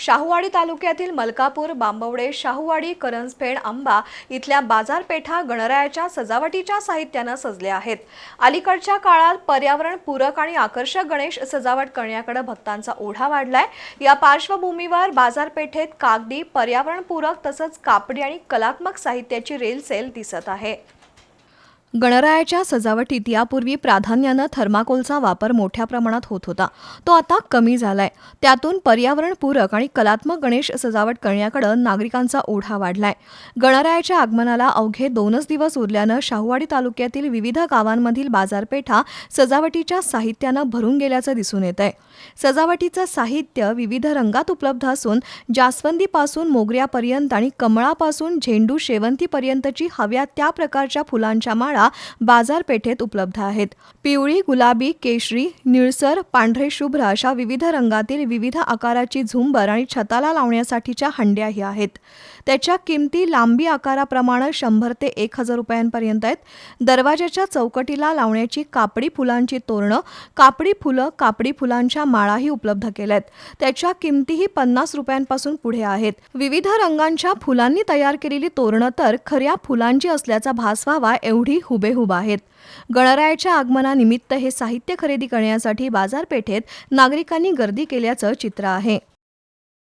शाहूवाडी तालुक्यातील मलकापूर बांबवडे शाहूवाडी करंजफेड आंबा इथल्या बाजारपेठा गणरायाच्या सजावटीच्या साहित्यानं सजल्या आहेत. अलीकडच्या काळात पर्यावरण पूरक आणि आकर्षक गणेश सजावट करण्याकडे भक्तांचा ओढा वाढलाय. या पार्श्वभूमीवर बाजारपेठेत कागदी पर्यावरणपूरक तसंच कापडी आणि कलात्मक साहित्याची रेलसेल दिसत आहे. गणरायाच्या सजावटीत यापूर्वी प्राधान्यानं थर्माकोलचा वापर मोठ्या प्रमाणात होत होता. तो आता कमी झालाय. त्यातून पर्यावरणपूरक आणि कलात्मक गणेश सजावट करण्याकडे नागरिकांचा ओढा वाढलाय. गणरायाच्या आगमनाला अवघे दोनच दिवस उरल्यानं शाहूवाडी तालुक्यातील विविध गावांमधील बाजारपेठा सजावटीच्या साहित्यानं भरून गेल्याचं दिसून येत आहे सजावटीचं साहित्य विविध रंगात उपलब्ध असून जास्वंदीपासून मोगऱ्यापर्यंत आणि कमळापासून झेंडू शेवंतीपर्यंतची हव्या त्या प्रकारच्या फुलांच्या माळा बाजारपेठेत उपलब्ध आहेत. पिवळी गुलाबी केशरी निळसर पांढरे शुभ्र अशा विविध रंगातील विविध आकाराची झुंबर आणि छताला लावण्यासाठीच्या हंड्याही आहेत. त्याच्या किमती लांबी आकाराप्रमाणे शंभर ते एक हजार रुपयांपर्यंत आहेत. दरवाजाच्या चौकटीला लावण्याची कापडी फुलांची तोरणं कापडी फुलं कापडी फुलांच्या माळाही उपलब्ध केल्या आहेत त्याच्या किमतीही पन्नास रुपयांपासून पुढे आहेत. विविध रंगांच्या फुलांनी तयार केलेली तोरणं तर खऱ्या फुलांची असल्याचा भास व्हावा एवढी हुबेहूब आहेत. गणरायाच्या आगमनानिमित्त हे साहित्य खरेदी करण्यासाठी बाजारपेठेत नागरिकांनी गर्दी केल्याचं चित्र आहे.